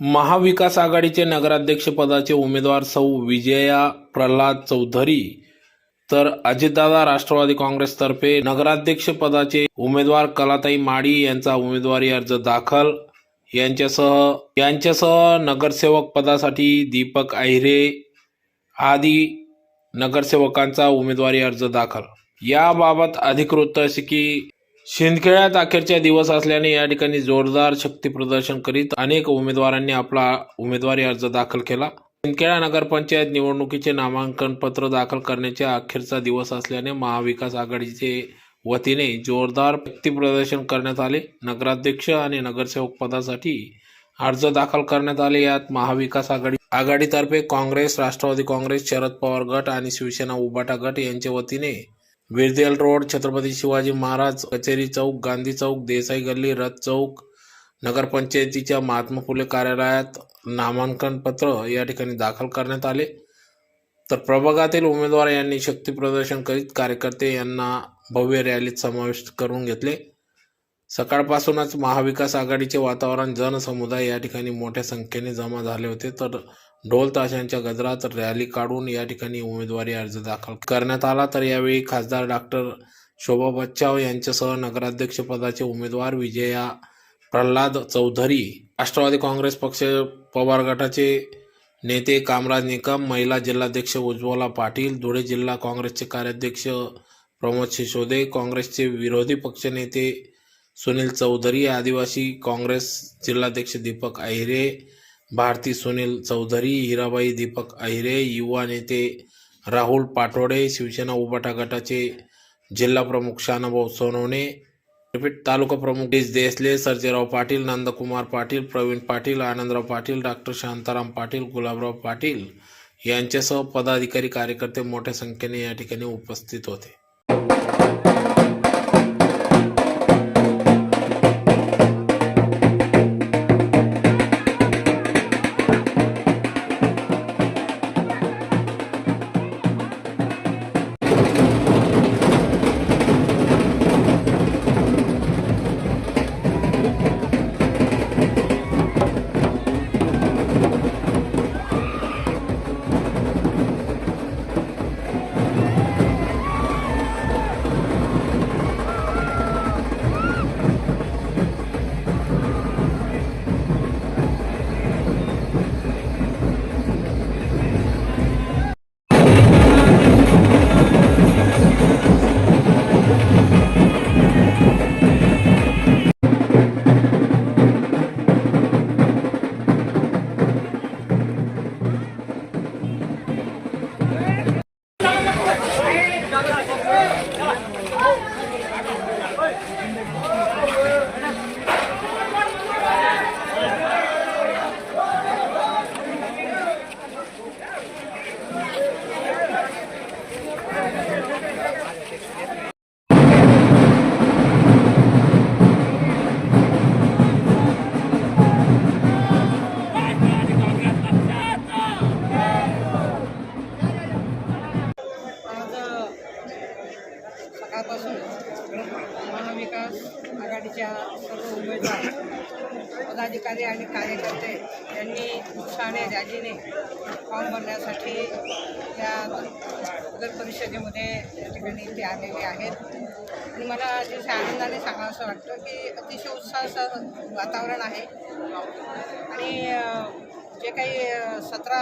महाविकास आघाडीचे नगराध्यक्षपदाचे उमेदवार सौ विजया प्रल्हाद चौधरी तर अजितदादा राष्ट्रवादी काँग्रेसतर्फे नगराध्यक्षपदाचे उमेदवार कलाताई माडी यांचा उमेदवारी अर्ज दाखल. यांच्यासह यांच्यासह नगरसेवक पदासाठी दीपक आहिरे आदी नगरसेवकांचा उमेदवारी अर्ज दाखल. याबाबत अधिकृत असे की शिंदखेड्यात अखेरच्या दिवस असल्याने या ठिकाणी जोरदार शक्ती प्रदर्शन करीत अनेक उमेदवारांनी आपला उमेदवारी अर्ज दाखल केला. शिंदखेडा नगरपंचायत निवडणुकीचे नामांकन पत्र दाखल करण्याचे अखेरचा दिवस असल्याने महाविकास आघाडीचे वतीने जोरदार शक्ती प्रदर्शन करण्यात आले. नगराध्यक्ष आणि नगरसेवक पदासाठी अर्ज दाखल करण्यात आले. यात महाविकास आघाडी आघाडीतर्फे काँग्रेस राष्ट्रवादी काँग्रेस शरद पवार गट आणि शिवसेना उबाटा गट यांच्या वतीने विरदेल रोड छत्रपती शिवाजी महाराज कचेरी चौक गांधी चौक देसाई गल्ली रथ चौक नगरपंचायतीच्या महात्मा फुले कार्यालयात नामांकन पत्र या ठिकाणी दाखल करण्यात आले. तर प्रभागातील उमेदवार यांनी शक्ती प्रदर्शन करीत कार्यकर्ते यांना भव्य रॅलीत समाविष्ट करून घेतले. सकाळपासूनच महाविकास आघाडीचे वातावरण जनसमुदाय या ठिकाणी मोठ्या संख्येने जमा झाले होते. तर ढोल ताशांच्या गजरात रॅली काढून या ठिकाणी उमेदवारी अर्ज दाखल करण्यात आला. तर यावेळी खासदार डॉक्टर शोभा बच्चाव यांच्यासह नगराध्यक्ष पदाचे उमेदवार विजया प्रल्हाद चौधरी राष्ट्रवादी काँग्रेस पक्ष पवार गटाचे नेते कामराज निकम महिला जिल्हाध्यक्ष उज्ज्वला पाटील धुळे जिल्हा काँग्रेसचे कार्याध्यक्ष प्रमोद शिशोदे काँग्रेसचे विरोधी पक्षनेते सुनील चौधरी आदिवासी काँग्रेस जिल्हाध्यक्ष दीपक आहिरे भारती सुनील चौधरी हिराबाई दीपक आहिरे युवा नेते राहुल पाटोडे शिवसेना उबाटा गटाचे जिल्हाप्रमुख शानाभाऊ सोनवणे रिपीट तालुका प्रमुख डीज देसले सर्जेराव पाटील नंदकुमार पाटील प्रवीण पाटील आनंदराव पाटील डॉक्टर शांताराम पाटील गुलाबराव पाटील यांच्यासह पदाधिकारी कार्यकर्ते मोठ्या संख्येने या ठिकाणी उपस्थित होते. आजपासूनच महाविकास आघाडीच्या सर्व उमेदवार पदाधिकारी आणि कार्यकर्ते यांनी उत्साहाने रॅलीने फॉर्म भरण्यासाठी त्या नगर परिषदेमध्ये या ठिकाणी ते आलेले आहेत. आणि मला अतिशय आनंदाने सांगावं असं वाटतं की अतिशय उत्साहाचं वातावरण आहे. आणि जे काही सतरा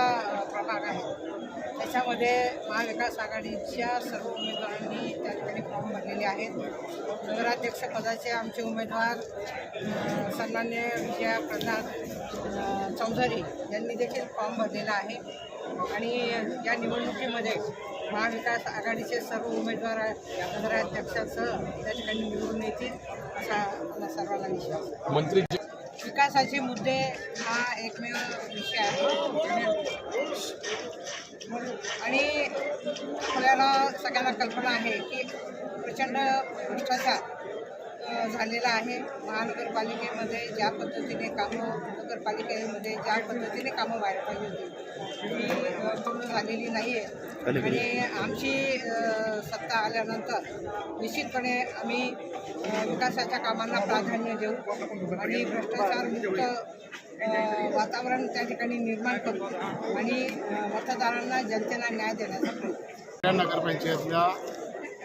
प्रभाग आहेत त्याच्यामध्ये महाविकास आघाडीच्या सर्व उमेदवारांनी त्या ठिकाणी फॉर्म भरलेले आहेत. नगराध्यक्षपदाचे आमचे उमेदवार सन्मान्य विजया प्रधान चौधरी यांनी देखील फॉर्म भरलेला आहे. आणि या निवडणुकीमध्ये महाविकास आघाडीचे सर्व उमेदवार नगराध्यक्षासह त्या ठिकाणी निवडून येतील असा मला सर्वांना विश्वास मंत्री विकासाचे मुद्दे हा एकमेव विषय आहे. आणि आपल्याला सगळ्यांना कल्पना आहे की प्रचंड भ्रष्टाचार झालेला आहे. महानगरपालिकेमध्ये ज्या पद्धतीने कामं नगरपालिकेमध्ये ज्या पद्धतीने कामं व्हायला पाहिजे होती ती पूर्ण झालेली नाही आहे आणि आमची सत्ता आल्यानंतर निश्चितपणे आम्ही विकासाच्या कामांना प्राधान्य देऊ आणि भ्रष्टाचार मुक्त अ, वातावरण त्या ठिकाणी निर्माण करू आणि मतदारांना जनतेला न्याय देण्याचा प्रयत्न नगरपंचायतला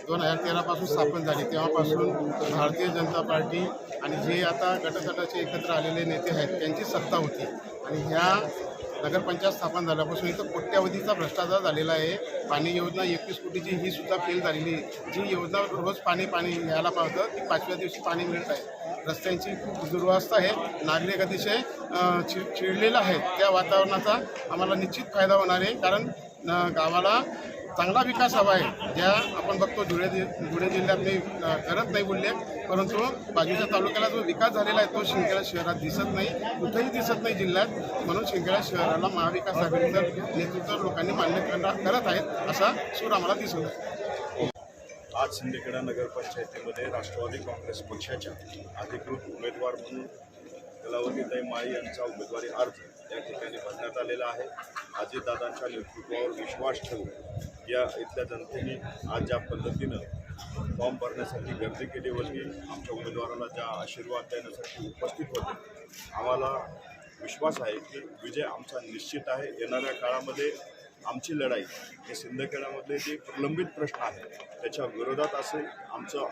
दोन हजार तेरापासून स्थापन झाली. तेव्हापासून भारतीय जनता पार्टी आणि जे आता गटगटाचे एकत्र आलेले नेते आहेत त्यांची सत्ता होती. आणि ह्या नगरपंचायत स्थापन झाल्यापासून इथं कोट्यावधीचा भ्रष्टाचार झालेला आहे. पाणी योजना एकवीस कोटीची ही सुद्धा फेल झालेली आहे. जी योजना रोज पाणी पाणी यायला पावतं ती पाचव्या दिवशी पाणी मिळत आहे. रस्त्यांची खूप दुर्वस्था आहे. नागरिक अतिशय चिड चिडलेला आहे. त्या वातावरणाचा आम्हाला निश्चित फायदा होणार आहे. कारण गावाला चांगला विकास हवा आहे. ज्या आपण बघतो धुळे धुळे जिल्ह्यात मी करत नाही बोलले परंतु बाजूच्या तालुक्याला जो विकास झालेला आहे तो शिंदखेडा शहरात दिसत नाही. कुठेही दिसत नाही जिल्ह्यात. म्हणून शिंदखेडा शहराला महाविकास आघाडीचं नेतृत्व लोकांनी मान्य करत आहेत असा सूर आम्हाला दिसत आहे. आज शिंदेखेडा नगरपंचायतीमध्ये राष्ट्रवादी काँग्रेस पक्षाच्या अधिकृत उमेदवार म्हणून कलावतीताई माळी यांचा उमेदवारी अर्ज या ठिकाणी भरण्यात आलेला आहे. अजितदादांच्या नेतृत्वावर विश्वास ठेवून या इथल्या जनतेने आज ज्या पद्धतीनं फॉर्म भरण्यासाठी गर्दी केली होती आमच्या उमेदवाराला ज्या आशीर्वाद देण्यासाठी उपस्थित होते आम्हाला विश्वास आहे की विजय आमचा निश्चित आहे. येणाऱ्या काळामध्ये आमची लढाई हे सिंदखेड्यामधले जे प्रलंबित प्रश्न आहे त्याच्या विरोधात असेल आमचं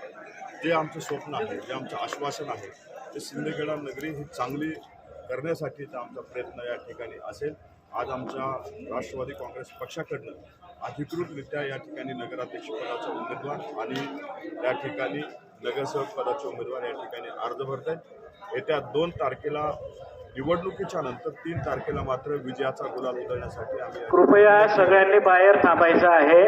जे आमचं स्वप्न आहे जे आमचं आश्वासन आहे ते सिंदखेडा नगरी ही चांगली करण्यासाठीचा आमचा प्रयत्न या ठिकाणी असेल. आज आमच्या राष्ट्रवादी काँग्रेस पक्षाकडनं अधिकृतरित्या या ठिकाणी नगराध्यक्षपदाचा उमेदवार आणि या ठिकाणी नगरसेवक पदाचे उमेदवार या ठिकाणी अर्ज भरत आहेत. येत्या दोन तारखेला निवडणुकीच्या नंतर तीन तारखेला मात्र विजयाचा गुलाल उधळण्यासाठी आम्ही कृपया सगळ्यांनी बाहेर थांबायचं आहे.